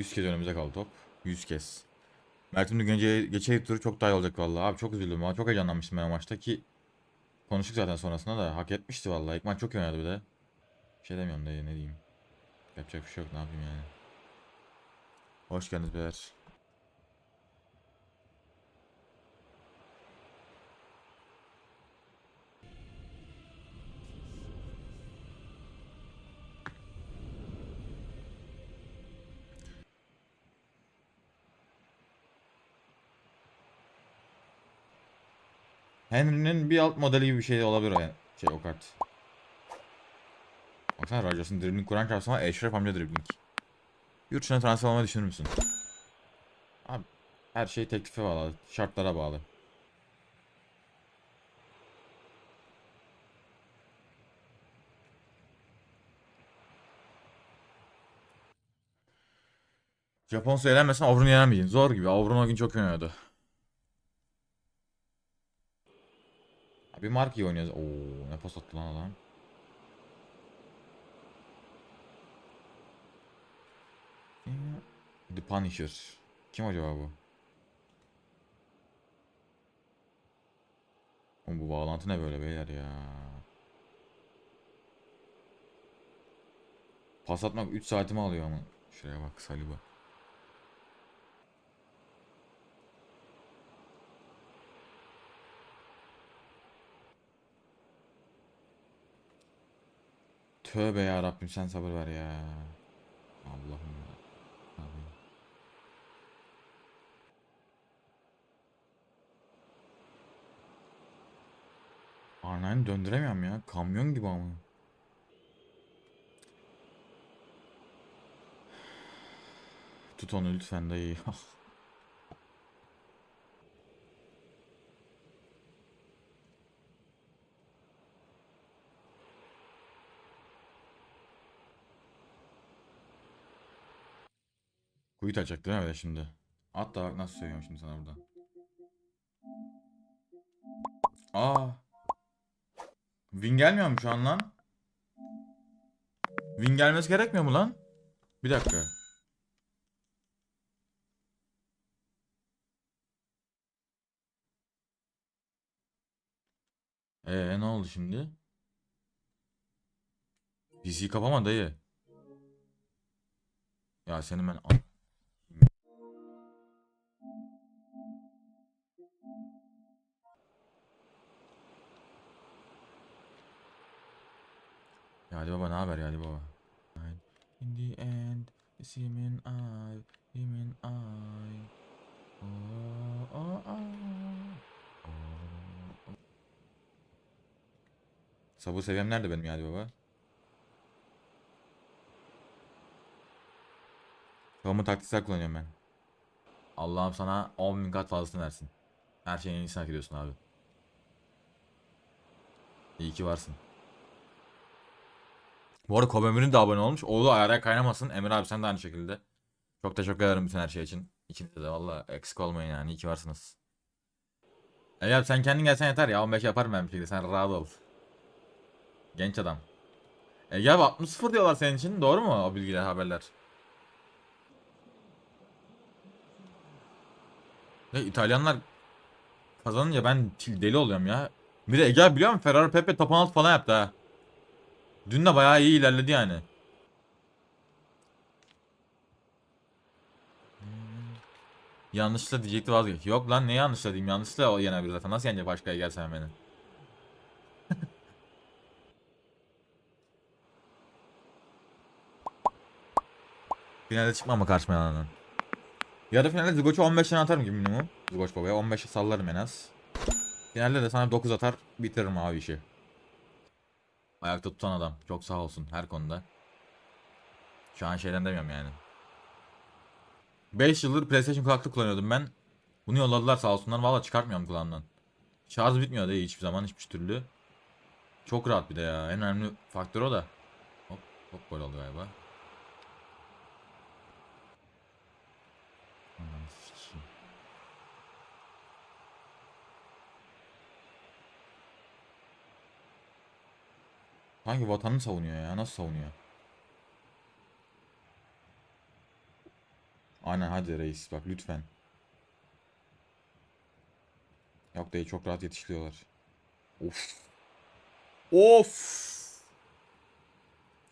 100 kez önümüze kaldı top. 100 kez. Mert'in dün gece geçe turu çok daha iyi olacak vallahi. Abi çok üzüldüm. Valla çok heyecanlanmıştım ben o maçta ki konuştuk zaten sonrasında da hak etmişti vallahi. İlk maç çok iyi oynadı bir de. Bir şey demiyorum dayı ne diyeyim. Yapacak bir şey yok ne yapayım yani. Hoş geldiniz beyler. Henry'nin bir alt modeli gibi bir şey olabilir yani. Şey o kart. Baksana Rodgers'ın dribbling kuran çarpsın ama Eşref amca dribbling. Yurt dışına transfer olmayı düşünür müsün? Abi her şey teklife bağlı, şartlara bağlı. Japonsu elenmesen Avru'nu yenemeyeceksin. Zor gibi. Avru'nun o gün çok oynuyordu. Bir mark iyi oynuyoruz. Oo ne pas attı lan adam. The Punisher. Kim acaba bu? Oğlum bu bağlantı ne böyle beyler ya? Pas atmak 3 saatimi alıyor ama. Şuraya bak Saliba. Tövbe ya Rabbim sen sabır ver ya. Allah'ım ya. Abi. Arna'yı döndüremiyorum ya. Kamyon gibi ama. Tut onu lütfen dayı. Kuyut açacak değil mi öyle şimdi? Bak nasıl söylüyorum şimdi sana burada. Aa. Win gelmiyor mu şu an lan? Win gelmesi gerekmiyor mu lan? Bir dakika. Ee ne oldu şimdi? PC kapama dayı. Ya senin ben Ya Ali Baba ne haber ya Ali Baba? In the end, it's him and I, him and I. Oh, oh, oh. Oh. Sabır seviyem nerede benim ya Ali Baba? Kafamı taktiksel kullanıyorum ben. Allah'ım sana 10 bin kat fazlasını versin. Her şeyin iyisini hak ediyorsun abi. İyi ki varsın. Bu arada Kobe Emir'in de abone olmuş. Oğlu ayara kaynamasın. Emir abi sen de aynı şekilde. Çok teşekkür ederim bütün her şey için. İkinize de valla eksik olmayın yani. İyi ki varsınız. Ey abi sen kendin gelsen yeter ya. 15 yaparım ben bir şekilde. Sen rahat ol. Genç adam. Ege abi 60-0 diyorlar senin için. Doğru mu o bilgiler, haberler? Ya İtalyanlar kazanınca ben deli oluyorum ya. Bir de Ege biliyor musun? Ferrari Pepe top 16 falan yaptı ha. Dün de bayağı iyi ilerledi yani. Yanlışla diyecekti vazgeç. Yok lan ne yanlışla diyeyim. Yanlışla o yenebilir zaten. Nasıl yenecek başkaya gelsen beni. Finalde çıkmam mı karşıma yalanın? Yarı finalde Zgoç'u 15 tane atarım gibi minimum. Zgoç babaya 15 sallarım en az. Finalde de sana 9 atar bitiririm abi işi. Ayakta tutan adam. Çok sağ olsun her konuda. Şu an şeyden demiyorum yani. 5 yıldır PlayStation kulaklık kullanıyordum ben. Bunu yolladılar sağ olsunlar. Valla çıkartmıyorum kulağımdan. Şarj bitmiyor da hiçbir zaman hiçbir türlü. Çok rahat bir de ya. En önemli faktör o da. Hop hop gol oldu galiba. Aman sikeyim. Hangi vatanını savunuyor ya? Nasıl savunuyor? Aynen hadi reis bak lütfen. Yok değil çok rahat yetiştiriyorlar. Of. Of.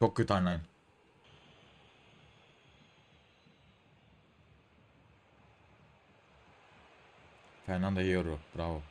Çok kötü R9. Fernando Hierro. Bravo.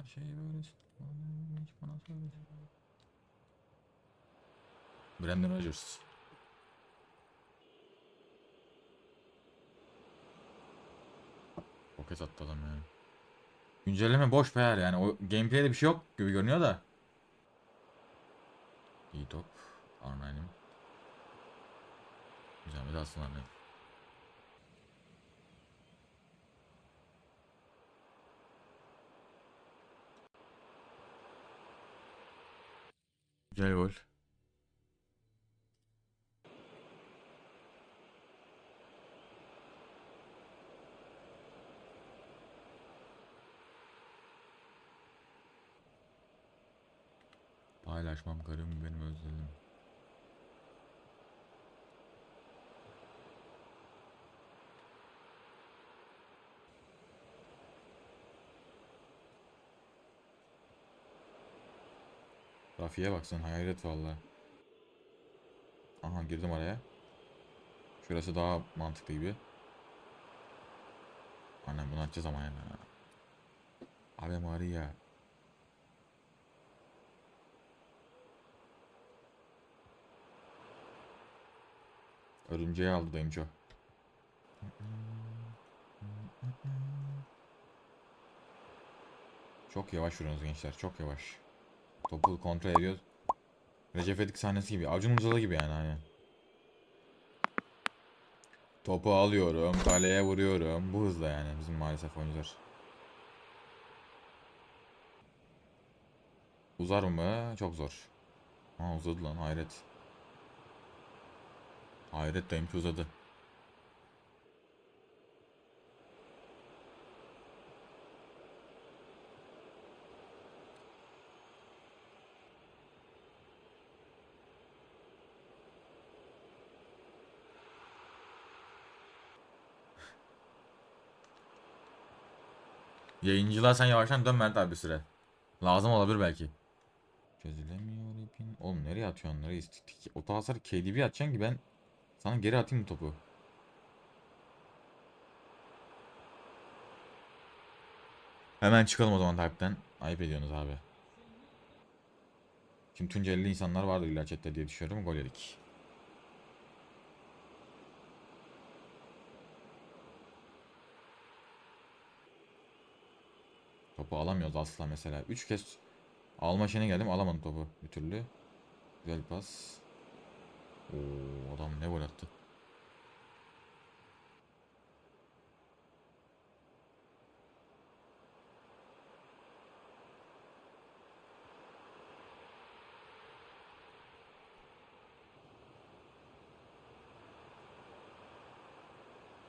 Her şey böyle hiç bana söyle. Brandon Rodgers. Roket attı adam yani. Güncelleme boş be yani. O gameplay'de bir şey yok gibi görünüyor da. İyi top. R9'im. Güzel bir de aslında R9. Güzel gol. Paylaşmam karım benim özledim. Rafi'ye bak sen hayret valla. Aha girdim araya. Şurası daha mantıklı gibi. Annem bunu açacağız ama yani. Ave Maria. Örümceği aldı dayımcı. Çok yavaş vuruyorsunuz gençler. Çok yavaş. Topu kontrol ediyor. Recep İvedik sahnesi gibi. Acun Ilıcalı gibi yani hani. Topu alıyorum. Kaleye vuruyorum. Bu hızla yani bizim maalesef oyuncular. Uzar mı? Çok zor. Ha uzadı lan hayret. Hayret dayımki uzadı. Yayıncılar sen yavaştan dön Mert abi bir süre. Lazım olabilir belki. Çözülemiyor ipin. Oğlum nereye atıyorsun nereye? O hasarı KDB atacaksın ki ben sana geri atayım topu. Hemen çıkalım o zaman takipten. Ayıp ediyorsunuz abi. Şimdi Tunceli'li insanlar vardır illa chatte diye düşünüyorum. Gol yedik. Topu alamıyoruz asla mesela. 3 kez alma şeyine geldim alamadım topu bir türlü. Güzel pas. Oo, adam ne gol attı.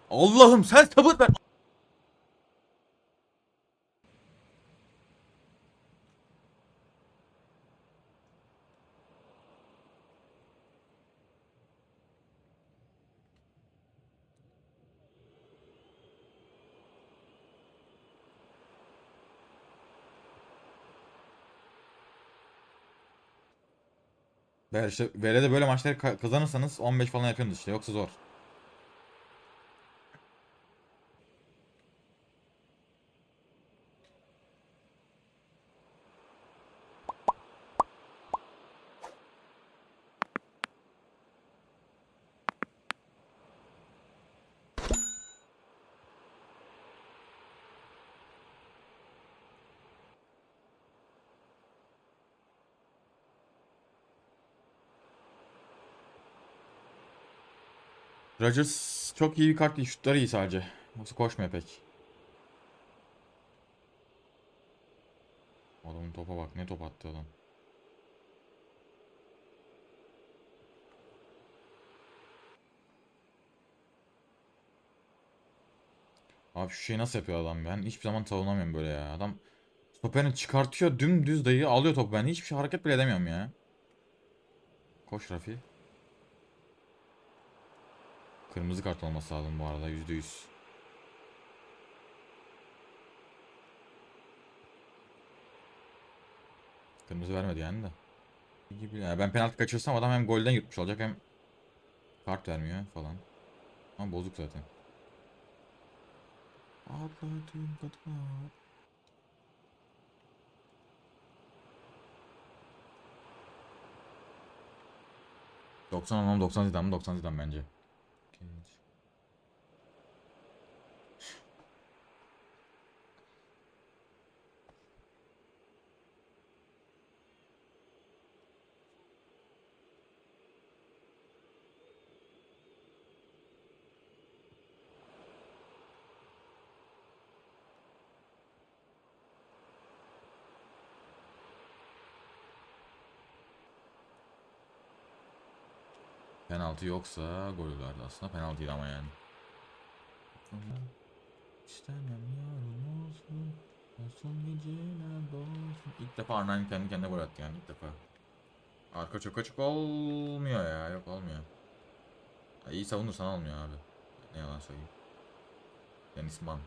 Allah'ım sen sabır ver. Ver işte VR'de böyle maçları ka- kazanırsanız 15 falan yapıyorsunuz işte yoksa zor. Rodgers çok iyi bir kart değil. Şutları iyi sadece. Yoksa koşmuyor pek. Adamın topa bak. Ne top attı adam. Abi şu şeyi nasıl yapıyor adam? Ben hiçbir zaman savunamıyorum böyle ya. Adam stoperini çıkartıyor dümdüz dayı alıyor topu. Ben hiçbir şey hareket bile edemiyorum ya. Koş Rafi. Kırmızı kart olması lazım bu arada yüzde yüz. Kırmızı vermedi yani de. Gibi yani ben penaltı kaçırsam adam hem golden yutmuş olacak hem kart vermiyor falan. Ama bozuk zaten. Atladım kadar. ...90 anlam 90 Zidane mı 90 Zidane bence. Geç. Penaltı yoksa gol olurdu aslında. Penaltıydı ama yani. İstemem yarın olsun. Olsun geceler dolsun. İlk defa Arnavut kendi kendine gol attı yani ilk defa. Arka çok açık olmuyor ya. Yok olmuyor. Ya iyi savunursan olmuyor abi. Ne yalan söyleyeyim. Deniz Man.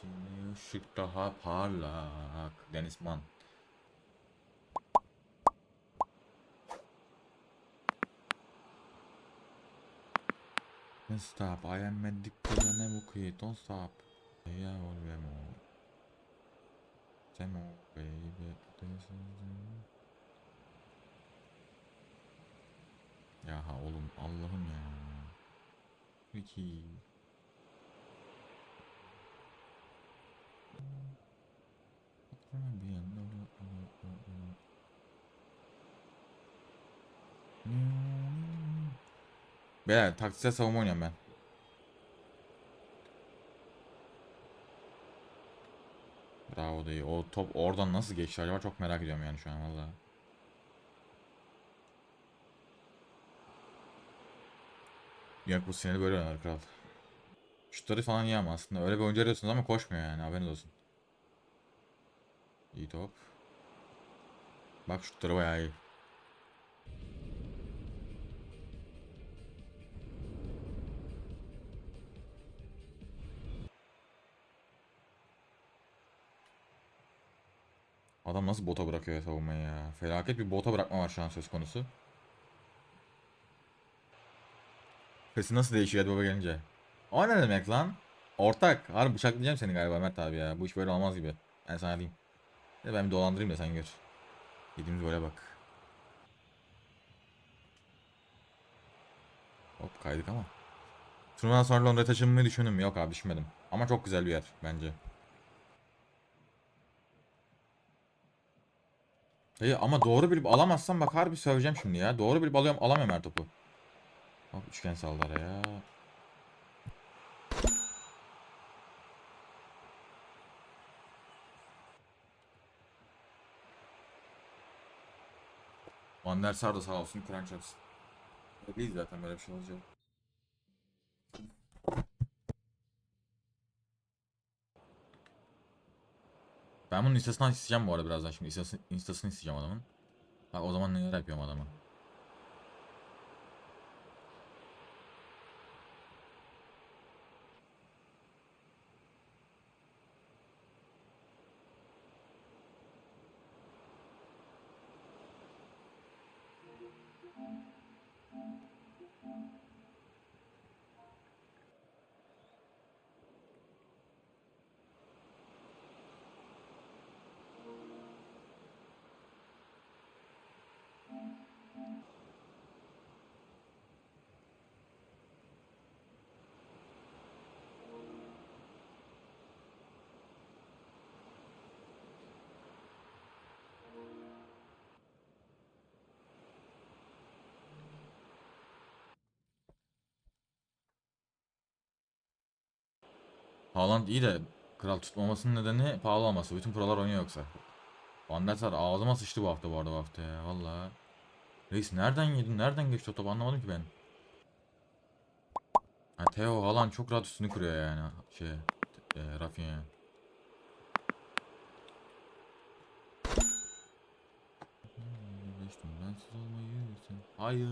Seni ışık daha parlak. Deniz Man. Don't stop, I am addicted and never quit. Don't stop. Yeah, volvemos. Semo, baby. This is the- Ya oğlum Allah'ım ya. Peki. Beyler taktiksel savunma oynuyorum ben. Bravo dayı. O top oradan nasıl geçti acaba çok merak ediyorum yani şu an valla. Yok bu sinirli böyle oynar kral. Şutları falan ama aslında. Öyle bir oyuncu arıyorsunuz ama koşmuyor yani haberiniz olsun. İyi top. Bak şutları bayağı iyi. Adam nasıl bota bırakıyor savunmayı ya. Felaket bir bota bırakma var şu an söz konusu. Sesi nasıl değişiyor hadi baba gelince. O ne demek lan? Ortak. Harbi bıçaklayacağım seni galiba Mert abi ya. Bu iş böyle olmaz gibi. Ben sana diyeyim. Ya ben bir dolandırayım da sen gör. Yediğimiz böyle bak. Hop kaydık ama. Turnuvadan sonra Londra'ya taşınmayı düşündüm? Yok abi düşünmedim. Ama çok güzel bir yer bence. Dayı ama doğru bilip alamazsam bak harbi söveceğim şimdi ya. Doğru bilip alıyorum alamıyorum her topu. Bak üçgen saldı araya. Van Sar da sağ olsun Kur'an çarpsın. Değil zaten böyle bir şey olacak. Ben bunun instasını isteyeceğim bu arada birazdan şimdi instasını, instasını isteyeceğim adamın. Bak o zaman neler yapıyorum adama. Haaland iyi de kral tutmamasının nedeni pahalı olması. Bütün prolar oynuyor yoksa. Van der Sar ağzıma sıçtı bu hafta bu arada bu hafta ya valla. Reis nereden yedin? Nereden geçti o top anlamadım ki ben. Ha, Theo Haaland çok rahat üstünü kuruyor yani şey e, Rafinha. Hayır.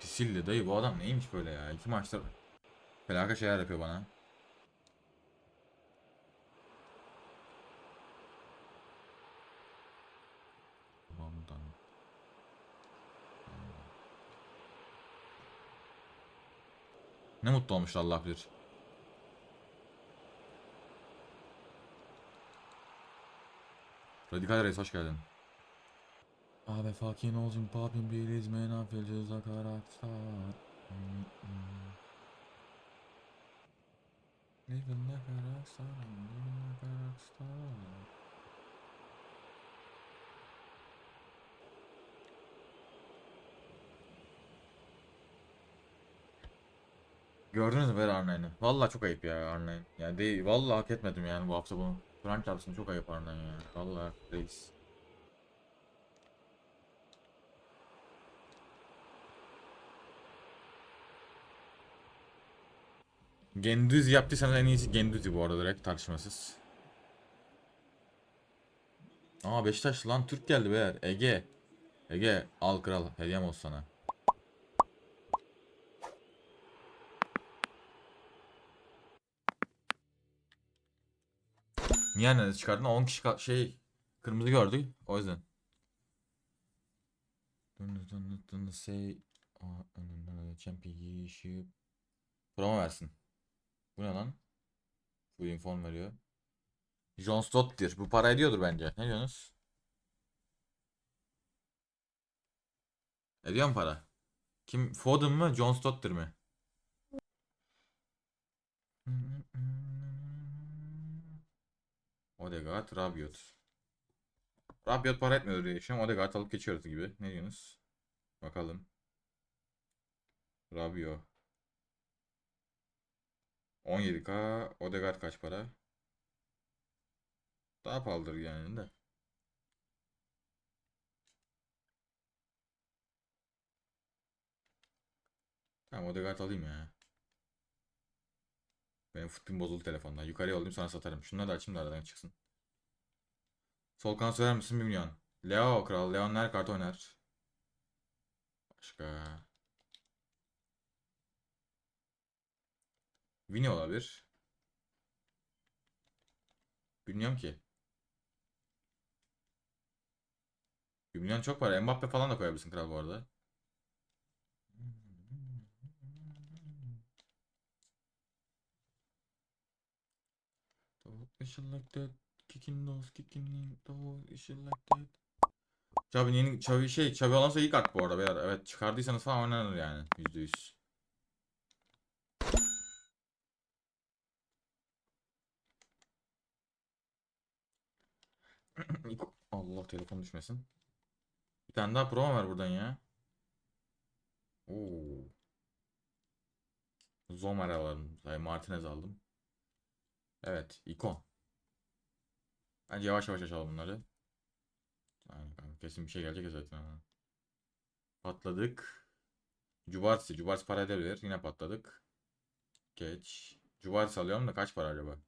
Pisilli dayı bu adam neymiş böyle ya? İki maçta felaket şeyler yapıyor bana. Ne mutlu olmuşlar Allah bilir. Radikal Reis hoş geldin. Abi fucking olsun papim değiliz menafilciz akaraktar. Living like a rockstar, living like a rockstar. Gördünüz mü böyle Arnay'ını? Vallahi çok ayıp ya Arnay. Yani değil, vallahi hak etmedim yani bu hafta bunu. Kur'an çarpsın çok ayıp Arnay ya. Vallahi reis. Gendüz yaptıysanız en iyisi Gendüz'ü bu arada direkt tartışmasız. Aa Beşiktaş lan Türk geldi beyler. Ege. Ege al kral hediyem olsun sana. Niye annenizi çıkardın? 10 kişi şey kırmızı gördü. O yüzden. Say Championship Promo versin. Bu ne lan? Bu inform veriyor. John Stott'tir. Bu para ediyordur bence. Ne diyorsunuz? Ediyor mu para? Kim? Foden mı? John Stott'tir mi? Odegaard, Rabiot. Rabiot para etmiyor diye düşünüyorum. Odegaard alıp geçiyoruz gibi. Ne diyorsunuz? Bakalım. Rabiot. 17k. Odegaard kaç para? Daha pahalıdır yani de. Tamam Odegaard alayım ya. Benim fıtığım bozuldu telefonda. Yukarıya alayım sonra satarım. Şunları da açayım da aradan çıksın. Sol kanat söyler misin 1 milyon. Leo kral. Leon her kart oynar. Başka. Vini olabilir. Bilmiyorum ki. 1 milyon çok para. Mbappe falan da koyabilirsin kral bu arada. Don't issue like that. Kicking those, kicking in those, issue like that. Xavi yeni şey Xavi Alonso iyi kart bu arada. Evet çıkardıysanız falan oynanır yani %100. Allah telefon düşmesin. Bir tane daha promo var buradan ya. Oo. Zomer alalım. Martinez aldım. Evet, ikon. Bence yavaş yavaş açalım bunları. Kanka, kesin bir şey gelecek zaten. ha. Patladık. Cubartesi. Cubartesi para edebilir. Yine patladık. Geç. Cubartesi alıyorum da kaç para acaba?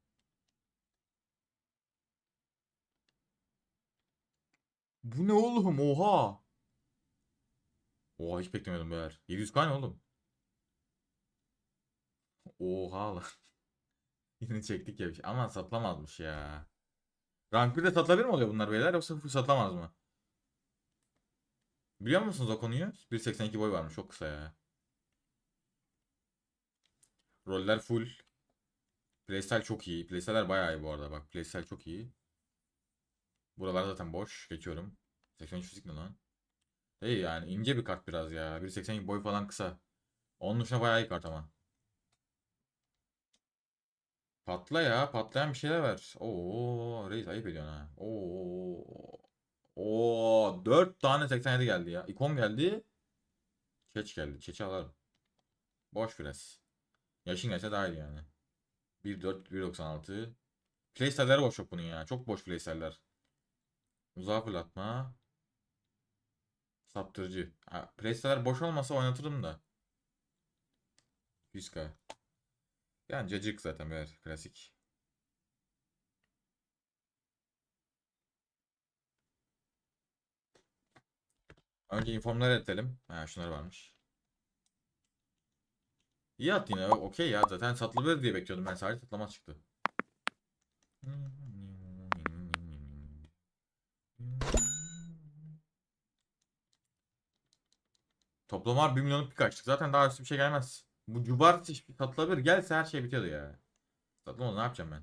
Bu ne oğlum? Oha! Oha hiç beklemiyordum beyler. 700k ne oğlum? Oha lan. Yine çektik ya bir şey. Ama satılamazmış ya. Rank 1'de satılabilir mi oluyor bunlar beyler yoksa full satılamaz mı? Biliyor musunuz o konuyu? 1.82 boy varmış çok kısa ya. Roller full. Playstyle çok iyi. Playstyle'ler bayağı iyi bu arada bak. Playstyle çok iyi. Buralar zaten boş. Geçiyorum. 83 fizik ne lan? Hey yani ince bir kart biraz ya. 1.82 boy falan kısa. Onun dışında bayağı iyi kart ama. Patla ya. Patlayan bir şeyler ver. Oo reis ayıp ediyorsun ha. Oo. Oo 4 tane 87 geldi ya. İkon geldi. Çeç geldi. Çeçi alalım. Boş biraz. Yaşın gelse daha iyi yani. 1.4 1.96 Playstyle'leri boş yok bunun ya. Çok boş playstyle'ler. Uzağa fırlatma. Saptırıcı. Ha, playstyle'ler boş olmasa oynatırım da. 100k. Yani cacık zaten böyle klasik. Önce informları edelim. Ha şunlar varmış. İyi at yine. Okey ya. Zaten satılabilir diye bekliyordum ben. Sadece satlamaz çıktı. Toplam var 1 milyonluk bir. Zaten daha üstü bir şey gelmez. Bu cumartesi satılabilir. Gelse her şey bitiyordu ya. Satılmadı ne yapacağım ben?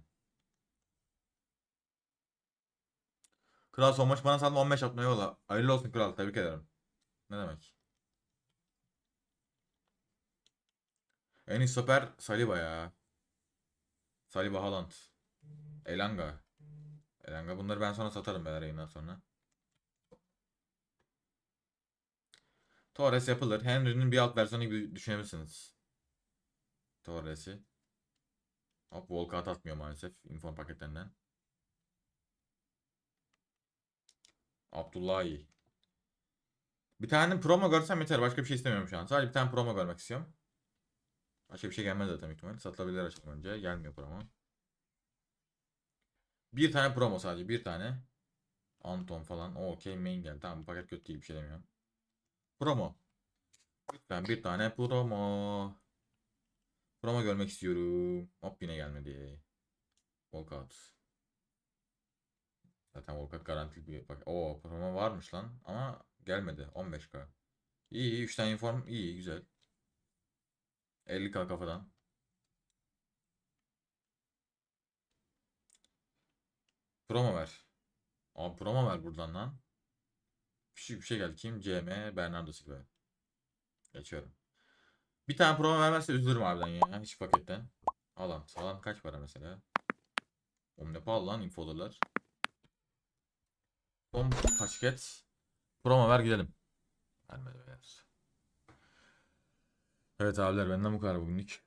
Kral son maç bana sandın 15 atma yolla. Hayırlı olsun kral. Tebrik ederim. Ne demek? En iyi stoper Saliba ya. Saliba Haaland. Elanga. Elanga bunları ben sonra satarım beyler yayından sonra. Torres yapılır. Henry'nin bir alt versiyonu gibi düşünebilirsiniz. Torres'i. Hop Volkat atmıyor maalesef inform paketlerinden. Abdullahi. Bir tane promo görsem yeter. Başka bir şey istemiyorum şu an. Sadece bir tane promo görmek istiyorum. Başka bir şey gelmez zaten ihtimalle. Satılabilir açalım önce. Gelmiyor promo. Bir tane promo sadece. Bir tane. Anton falan. Okey main geldi. Tamam bu paket kötü değil bir şey demiyorum. Promo. Lütfen bir tane promo. Promo görmek istiyorum. Hop yine gelmedi. Walkout. Zaten Walkout garantili bir bak. O promo varmış lan ama gelmedi. 15k. İyi iyi 3 tane inform iyi güzel. 50k kafadan. Promo ver. Abi promo ver buradan lan. Küçük bir şey geldi. Kim? CM Bernardo Silva. Geçiyorum. Bir tane promo vermezse üzülürüm harbiden ya. Hiç paketten. Alan. Alan kaç para mesela? Oğlum ne pahalı lan infodalar. Son paket. Promo ver gidelim. Vermedi. Evet abiler benden bu kadar bugünlük.